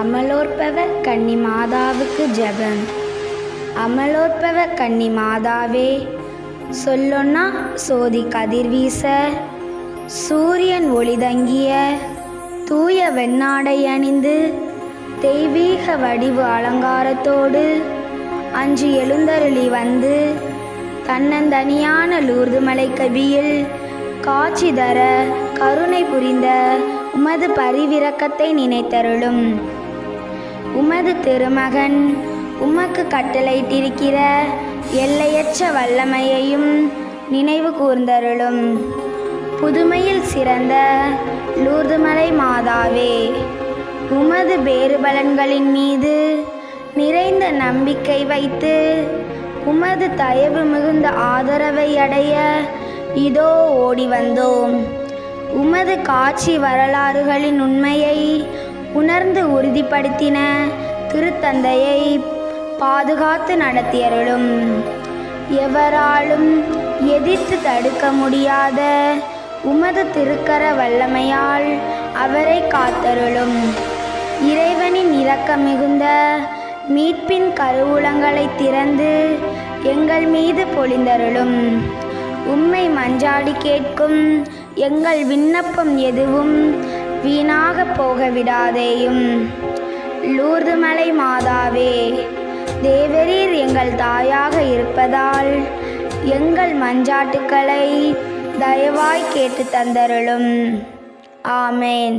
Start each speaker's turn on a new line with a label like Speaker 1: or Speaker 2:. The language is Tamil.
Speaker 1: அமலோற்பவ கன்னி மாதாவுக்கு ஜெபம். அமலோற்பவ கன்னி மாதாவே சொல்லொன்னா சோதி கதிர்வீச சூரியன் ஒளிதங்கிய தூய வெண்ணாடை அணிந்து தெய்வீக வடிவு அலங்காரத்தோடு அன்று எழுந்தருளி வந்து தன்னந்தனியான லூர்து மலை கவியில் காட்சி தர கருணை புரிந்த உமது பரிவிரக்கத்தை நினைத்தருளும். உமது திருமகன் உமக்கு கட்டளையிட்டிருக்கிற எல்லையற்ற வல்லமையையும் நினைவு கூர்ந்தருளும். புதுமையில் சிறந்த லூர்துமலை மாதாவே உமது பேறுபலன்களின் மீது நிறைந்த நம்பிக்கை வைத்து உமது தயவு மிகுந்த ஆதரவை அடைய இதோ ஓடி வந்தோம் உமது காட்சி வரலாறுகளின் உண்மையை உணர்ந்து உறுதிப்படுத்தின திருத்தந்தையை பாதுகாத்து நடத்தியருளும். எவராலும் எதிர்த்து தடுக்க முடியாத உமது திருக்கர வல்லமையால் அவரை காத்தருளும். இறைவனின் இரக்கம் மிகுந்த மீட்பின் கருவூலங்களை திறந்து எங்கள் மீது பொழிந்தருளும். உம்மை மஞ்சாடி கேட்கும் எங்கள் விண்ணப்பம் எதுவும் வீணாக போக விடாதேயும் லூர்துமலை மாதாவே தேவரீர் எங்கள் தாயாக இருப்பதால் எங்கள் மஞ்சாட்டுக்களை தயவாய் கேட்டு தந்தருளும். ஆமேன்.